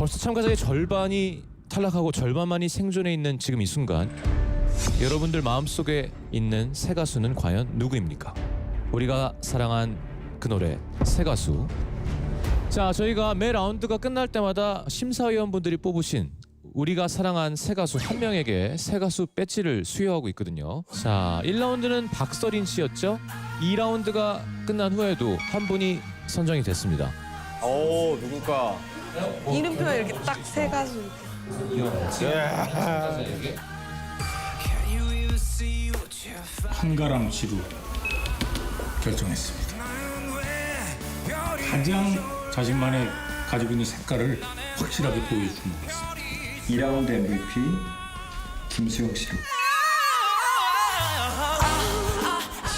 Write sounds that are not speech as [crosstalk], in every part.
벌써 참가자의 절반이 탈락하고 절반만이 생존해 있는 지금 이 순간 여러분들 마음속에 있는 새 가수는 과연 누구입니까? 우리가 사랑한 그 노래 새 가수. 자, 저희가 매 라운드가 끝날 때마다 심사위원분들이 뽑으신 우리가 사랑한 새 가수 한 명에게 새 가수 배지를 수여하고 있거든요. 자, 1라운드는 박서린 씨였죠. 2라운드가 끝난 후에도 한 분이 선정이 됐습니다. 오 누굴까? 이름표에 이렇게 딱 세 가수. 한가람 씨로 결정했습니다. 가장 자신만의 가지고 있는 색깔을 확실하게 보여준 것 같습니다. 2라운드 MVP 김수영 씨로.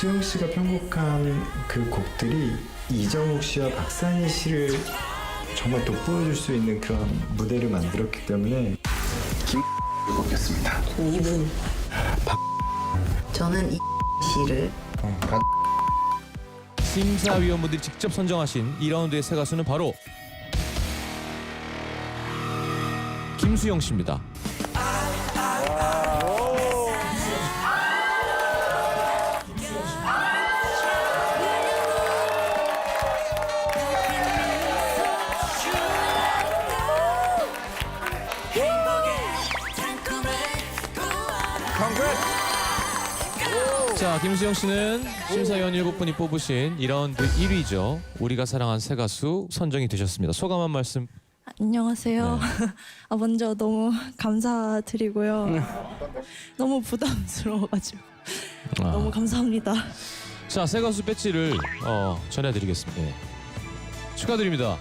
수영 씨가 편곡한 그 곡들이 이정욱 씨와 박상희 씨를 정말 돋보여줄 수 있는 그런 무대를 만들었기 때문에 뽑겠습니다. 이분 저는 이 씨를 심사위원분들이 직접 선정하신 2라운드의 새 가수는 바로 김수영 씨입니다. 자, 김수영 씨는 심사위원 7분이 뽑으신 2라운드 1위죠. 우리가 사랑한 새 가수 선정이 되셨습니다. 소감 한 말씀 안녕하세요. [laughs] 아, 먼저 너무 감사드리고요. [laughs] 너무 부담스러워가지고 아. 너무 감사합니다. 자, 새 가수 배지를 어, 전해드리겠습니다. 예. 축하드립니다.